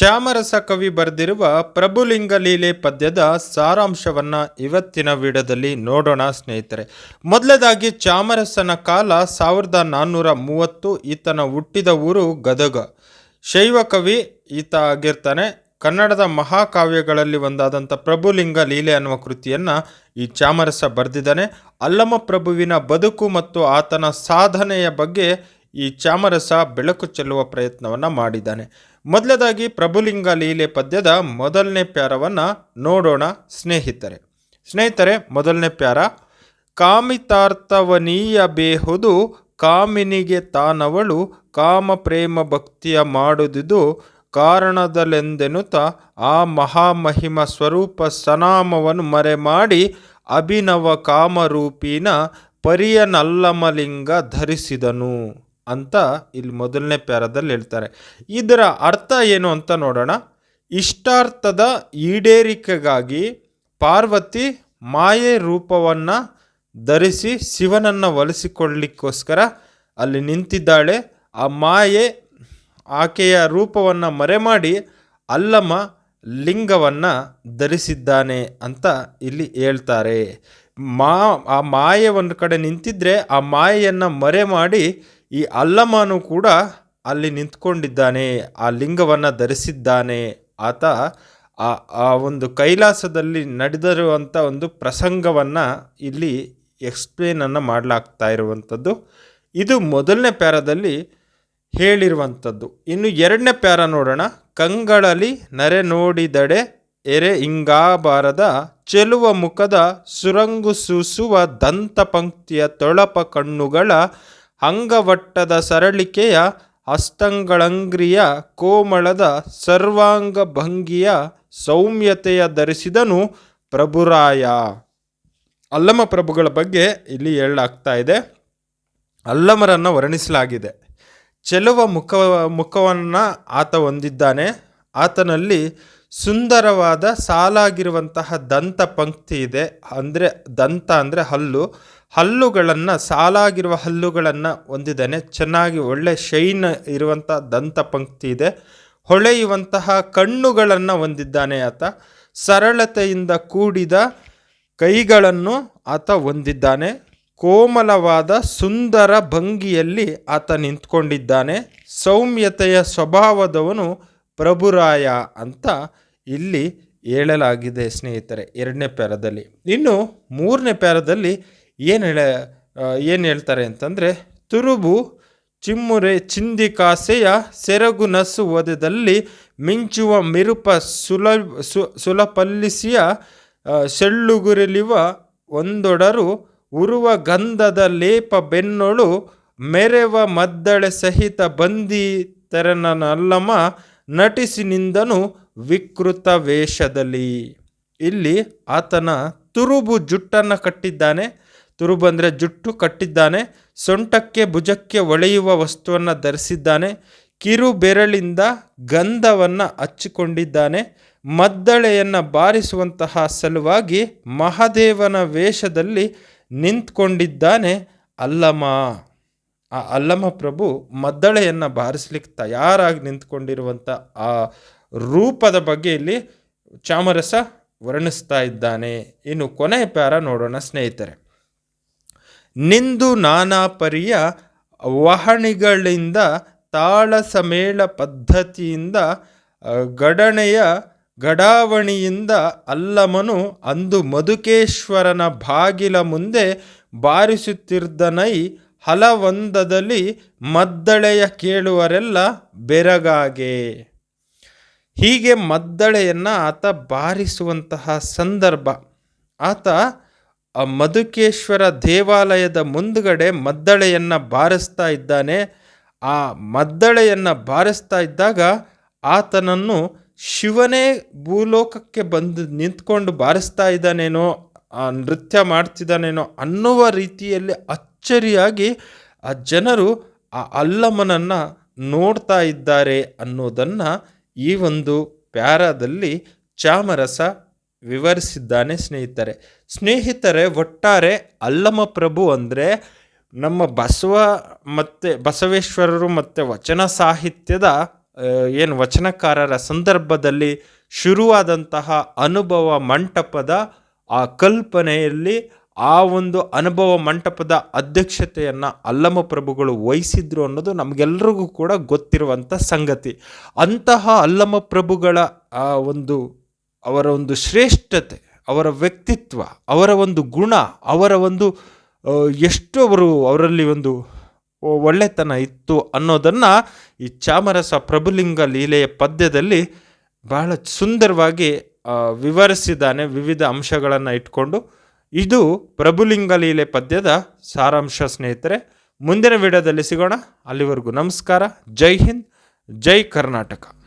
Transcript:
ಚಾಮರಸ ಕವಿ ಬರೆದಿರುವ ಪ್ರಭುಲಿಂಗ ಲೀಲೆ ಪದ್ಯದ ಸಾರಾಂಶವನ್ನ ಇವತ್ತಿನ ವಿಡಿಯೋದಲ್ಲಿ ನೋಡೋಣ ಸ್ನೇಹಿತರೆ. ಮೊದಲದಾಗಿ ಚಾಮರಸನ ಕಾಲ ಸಾವಿರದ ನಾನ್ನೂರ ಮೂವತ್ತು, ಈತನ ಹುಟ್ಟಿದ ಊರು ಗದಗ. ಶೈವ ಕವಿ ಈತ ಆಗಿರ್ತಾನೆ. ಕನ್ನಡದ ಮಹಾಕಾವ್ಯಗಳಲ್ಲಿ ಒಂದಾದಂಥ ಪ್ರಭುಲಿಂಗ ಲೀಲೆ ಅನ್ನುವ ಕೃತಿಯನ್ನು ಈ ಚಾಮರಸ ಬರೆದಿದ್ದಾನೆ. ಅಲ್ಲಮ ಪ್ರಭುವಿನ ಬದುಕು ಮತ್ತು ಆತನ ಸಾಧನೆಯ ಬಗ್ಗೆ ಈ ಚಾಮರಸ ಬೆಳಕು ಚೆಲ್ಲುವ ಪ್ರಯತ್ನವನ್ನು ಮಾಡಿದ್ದಾನೆ. ಮೊದಲದಾಗಿ ಪ್ರಭುಲಿಂಗ ಲೀಲೆ ಪದ್ಯದ ಮೊದಲನೇ ಪ್ಯಾರವನ್ನು ನೋಡೋಣ ಸ್ನೇಹಿತರೆ. ಸ್ನೇಹಿತರೆ, ಮೊದಲನೇ ಪ್ಯಾರ, ಕಾಮಿತಾರ್ಥವನೀಯ ಬೇಹುದು ಕಾಮಿನಿಗೆ ತಾನವಳು, ಕಾಮ ಪ್ರೇಮ ಭಕ್ತಿಯ ಮಾಡುದುದು ಕಾರಣದಲೆಂದೆನುತ ಆ ಮಹಾಮಹಿಮ ಸ್ವರೂಪ ಸನಾಮವನ್ನು ಮರೆ ಮಾಡಿ ಅಭಿನವ ಕಾಮರೂಪಿನ ಪರಿಯನಲ್ಲಮಲಿಂಗ ಧರಿಸಿದನು. ಅಂತ ಇಲ್ಲಿ ಮೊದಲನೇ ಪ್ಯಾರದಲ್ಲಿ ಹೇಳ್ತಾರೆ. ಇದರ ಅರ್ಥ ಏನು ಅಂತ ನೋಡೋಣ. ಇಷ್ಟಾರ್ಥದ ಈಡೇರಿಕೆಗಾಗಿ ಪಾರ್ವತಿ ಮಾಯೆ ರೂಪವನ್ನು ಧರಿಸಿ ಶಿವನನ್ನು ಒಲಿಸಿಕೊಳ್ಳಿಕ್ಕೋಸ್ಕರ ಅಲ್ಲಿ ನಿಂತಿದ್ದಾಳೆ. ಆ ಮಾಯೆ ಆಕೆಯ ರೂಪವನ್ನು ಮರೆಮಾಡಿ ಅಲ್ಲಮ ಲಿಂಗವನ್ನು ಧರಿಸಿದ್ದಾನೆ ಅಂತ ಇಲ್ಲಿ ಹೇಳ್ತಾರೆ. ಮಾ ಆ ಮಾಯೆ ಒಂದು ಕಡೆ ನಿಂತಿದ್ರೆ ಆ ಮಾಯೆಯನ್ನು ಮರೆ ಮಾಡಿ ಈ ಅಲ್ಲಮನು ಕೂಡ ಅಲ್ಲಿ ನಿಂತ್ಕೊಂಡಿದ್ದಾನೆ, ಆ ಲಿಂಗವನ್ನು ಧರಿಸಿದ್ದಾನೆ. ಆತ ಆ ಆ ಒಂದು ಕೈಲಾಸದಲ್ಲಿ ನಡೆದಿರುವಂಥ ಒಂದು ಪ್ರಸಂಗವನ್ನು ಇಲ್ಲಿ ಎಕ್ಸ್ಪ್ಲೇನನ್ನು ಮಾಡಲಾಗ್ತಾ ಇರುವಂಥದ್ದು. ಇದು ಮೊದಲನೇ ಪ್ಯಾರದಲ್ಲಿ ಹೇಳಿರುವಂಥದ್ದು. ಇನ್ನು ಎರಡನೇ ಪ್ಯಾರ ನೋಡೋಣ. ಕಂಗಳಲ್ಲಿ ನರೆ ನೋಡಿದಡೆ ಎರೆ ಇಂಗಾಬಾರದ ಚೆಲುವ ಮುಖದ ಸುರಂಗು ಸೂಸುವ ದಂತ ಪಂಕ್ತಿಯ ತೊಳಪ ಕಣ್ಣುಗಳ ಅಂಗವಟ್ಟದ ಸರಳಿಕೆಯ ಅಸ್ತಂಗಳಂಗ್ರಿಯ ಕೋಮಳದ ಸರ್ವಾಂಗ ಭಂಗಿಯ ಸೌಮ್ಯತೆಯ ಧರಿಸಿದನು ಪ್ರಭುರಾಯ. ಅಲ್ಲಮ ಪ್ರಭುಗಳ ಬಗ್ಗೆ ಇಲ್ಲಿ ಹೇಳಲಾಗ್ತಾ ಇದೆ. ಅಲ್ಲಮರನ್ನು ವರ್ಣಿಸಲಾಗಿದೆ. ಚೆಲುವ ಮುಖ, ಮುಖವನ್ನು ಆತ ಹೊಂದಿದ್ದಾನೆ. ಆತನಲ್ಲಿ ಸುಂದರವಾದ ಸಾಲಾಗಿರುವಂತಹ ದಂತ ಪಂಕ್ತಿ ಇದೆ. ಅಂದರೆ ದಂತ ಅಂದರೆ ಹಲ್ಲು. ಹಲ್ಲುಗಳನ್ನು, ಸಾಲಾಗಿರುವ ಹಲ್ಲುಗಳನ್ನು ಹೊಂದಿದ್ದಾನೆ. ಚೆನ್ನಾಗಿ ಒಳ್ಳೆ ಶೈನ್ ಇರುವಂಥ ದಂತ ಪಂಕ್ತಿ ಇದೆ. ಹೊಳೆಯುವಂತಹ ಕಣ್ಣುಗಳನ್ನು ಹೊಂದಿದ್ದಾನೆ ಆತ. ಸರಳತೆಯಿಂದ ಕೂಡಿದ ಕೈಗಳನ್ನು ಆತ ಹೊಂದಿದ್ದಾನೆ. ಕೋಮಲವಾದ ಸುಂದರ ಭಂಗಿಯಲ್ಲಿ ಆತ ನಿಂತ್ಕೊಂಡಿದ್ದಾನೆ. ಸೌಮ್ಯತೆಯ ಸ್ವಭಾವದವನು ಪ್ರಭುರಾಯ ಅಂತ ಇಲ್ಲಿ ಹೇಳಲಾಗಿದೆ ಸ್ನೇಹಿತರೆ, ಎರಡನೇ ಪ್ಯಾರದಲ್ಲಿ. ಇನ್ನು ಮೂರನೇ ಪ್ಯಾರದಲ್ಲಿ ಏನು ಹೇಳ ಏನು ಹೇಳ್ತಾರೆ ಅಂತಂದರೆ, ತುರುಬು ಚಿಮ್ಮುರೆ ಚಿಂದಿ ಕಾಸೆಯ ಸೆರಗು ನಸು ಒದೆದಲ್ಲಿ ಮಿಂಚುವ ಮಿರುಪ ಸುಲ, ಸು, ಸುಲಪಲ್ಲಿಸಿಯ ಸೆಳ್ಳುಗುರಿಲಿವ ಒಂದೊಡರು ಉರುವ ಗಂಧದ ಲೇಪ ಬೆನ್ನೊಳು ಮೆರೆವ ಮದ್ದಳೆ ಸಹಿತ ಬಂದಿ ತೆರನಲ್ಲಮ ನಟಿಸಿ ನಿಂದನು ವಿಕೃತ ವೇಷದಲ್ಲಿ. ಇಲ್ಲಿ ಆತನ ತುರುಬು ಜುಟ್ಟನ್ನು ಕಟ್ಟಿದ್ದಾನೆ. ತುರುಬು ಜುಟ್ಟು ಕಟ್ಟಿದ್ದಾನೆ, ಸೊಂಟಕ್ಕೆ ಭುಜಕ್ಕೆ ಒಳೆಯುವ ವಸ್ತುವನ್ನು ಧರಿಸಿದ್ದಾನೆ, ಕಿರು ಬೆರಳಿಂದ ಗಂಧವನ್ನು ಹಚ್ಚಿಕೊಂಡಿದ್ದಾನೆ, ಮದ್ದಳೆಯನ್ನು ಬಾರಿಸುವಂತಹ ಸಲುವಾಗಿ ಮಹಾದೇವನ ವೇಷದಲ್ಲಿ ನಿಂತ್ಕೊಂಡಿದ್ದಾನೆ ಅಲ್ಲಮ ಆ ಅಲ್ಲಮ ಪ್ರಭು ಮದ್ದಳೆಯನ್ನು ಬಾರಿಸ್ಲಿಕ್ಕೆ ತಯಾರಾಗಿ ನಿಂತ್ಕೊಂಡಿರುವಂಥ ಆ ರೂಪದ ಬಗ್ಗೆ ಇಲ್ಲಿ ಚಾಮರಸ ವರ್ಣಿಸ್ತಾ ಇದ್ದಾನೆ. ಇನ್ನು ಕೊನೆಯ ಪ್ಯಾರ ನೋಡೋಣ ಸ್ನೇಹಿತರೆ. ನಿಂದು ನಾನಾ ಪರಿಯ ವಹಣಿಗಳಿಂದ ತಾಳ ಸಮೇಳ ಪದ್ಧತಿಯಿಂದ ಗಡಣೆಯ ಗಡಾವಣಿಯಿಂದ ಅಲ್ಲಮನು ಅಂದು ಮಧುಕೇಶ್ವರನ ಬಾಗಿಲ ಮುಂದೆ ಬಾರಿಸುತ್ತಿದ್ದನೈ ಹಲವೊಂದದಲ್ಲಿ ಮದ್ದಳೆಯ ಕೇಳುವರೆಲ್ಲ ಬೆರಗಾಗೆ. ಹೀಗೆ ಮದ್ದಳೆಯನ್ನು ಆತ ಬಾರಿಸುವಂತಹ ಸಂದರ್ಭ. ಆತ ಆ ಮಧುಕೇಶ್ವರ ದೇವಾಲಯದ ಮುಂದುಗಡೆ ಮದ್ದಳೆಯನ್ನು ಬಾರಿಸ್ತಾ ಇದ್ದಾನೆ. ಆ ಮದ್ದಳೆಯನ್ನು ಬಾರಿಸ್ತಾ ಇದ್ದಾಗ ಆತನನ್ನು ಶಿವನೇ ಭೂಲೋಕಕ್ಕೆ ಬಂದು ನಿಂತ್ಕೊಂಡು ಬಾರಿಸ್ತಾ ಇದ್ದಾನೇನೋ, ಆ ನೃತ್ಯ ಮಾಡ್ತಿದ್ದಾನೇನೋ ಅನ್ನುವ ರೀತಿಯಲ್ಲಿ ಅಚ್ಚರಿಯಾಗಿ ಆ ಜನರು ಆ ಅಲ್ಲಮ್ಮನನ್ನು ನೋಡ್ತಾ ಇದ್ದಾರೆ ಅನ್ನೋದನ್ನು ಈ ಒಂದು ಪ್ಯಾರಾದಲ್ಲಿ ಚಾಮರಸ ವಿವರಿಸಿದ್ದಾನೆ ಸ್ನೇಹಿತರೆ. ಸ್ನೇಹಿತರೆ, ಒಟ್ಟಾರೆ ಅಲ್ಲಮ ಪ್ರಭು ಅಂದರೆ ನಮ್ಮ ಬಸವ ಮತ್ತು ಬಸವೇಶ್ವರರು ಮತ್ತು ವಚನ ಸಾಹಿತ್ಯದ ಏನು ವಚನಕಾರರ ಸಂದರ್ಭದಲ್ಲಿ ಶುರುವಾದಂತಹ ಅನುಭವ ಮಂಟಪದ ಆ ಕಲ್ಪನೆಯಲ್ಲಿ ಆ ಒಂದು ಅನುಭವ ಮಂಟಪದ ಅಧ್ಯಕ್ಷತೆಯನ್ನು ಅಲ್ಲಮ ಪ್ರಭುಗಳು ವಹಿಸಿದ್ರು ಅನ್ನೋದು ನಮಗೆಲ್ರಿಗೂ ಕೂಡ ಗೊತ್ತಿರುವಂಥ ಸಂಗತಿ. ಅಂತಹ ಅಲ್ಲಮ ಪ್ರಭುಗಳ, ಆ, ಒಂದು ಅವರ ಒಂದು ಶ್ರೇಷ್ಠತೆ, ಅವರ ವ್ಯಕ್ತಿತ್ವ, ಅವರ ಒಂದು ಗುಣ, ಅವರ ಒಂದು ಎಷ್ಟು ಅವರು ಅವರಲ್ಲಿ ಒಂದು ಒಳ್ಳೆತನ ಇತ್ತು ಅನ್ನೋದನ್ನು ಈ ಚಾಮರಸ ಪ್ರಭುಲಿಂಗ ಲೀಲೆಯ ಪದ್ಯದಲ್ಲಿ ಬಹಳ ಸುಂದರವಾಗಿ ವಿವರಿಸಿದ್ದಾನೆ, ವಿವಿಧ ಅಂಶಗಳನ್ನು ಇಟ್ಕೊಂಡು. ಇದು ಪ್ರಭುಲಿಂಗ ಲೀಲೆ ಪದ್ಯದ ಸಾರಾಂಶ ಸ್ನೇಹಿತರೆ. ಮುಂದಿನ ವಿಡಿಯೋದಲ್ಲಿ ಸಿಗೋಣ. ಅಲ್ಲಿವರೆಗೂ ನಮಸ್ಕಾರ. ಜೈ ಹಿಂದ್, ಜೈ ಕರ್ನಾಟಕ.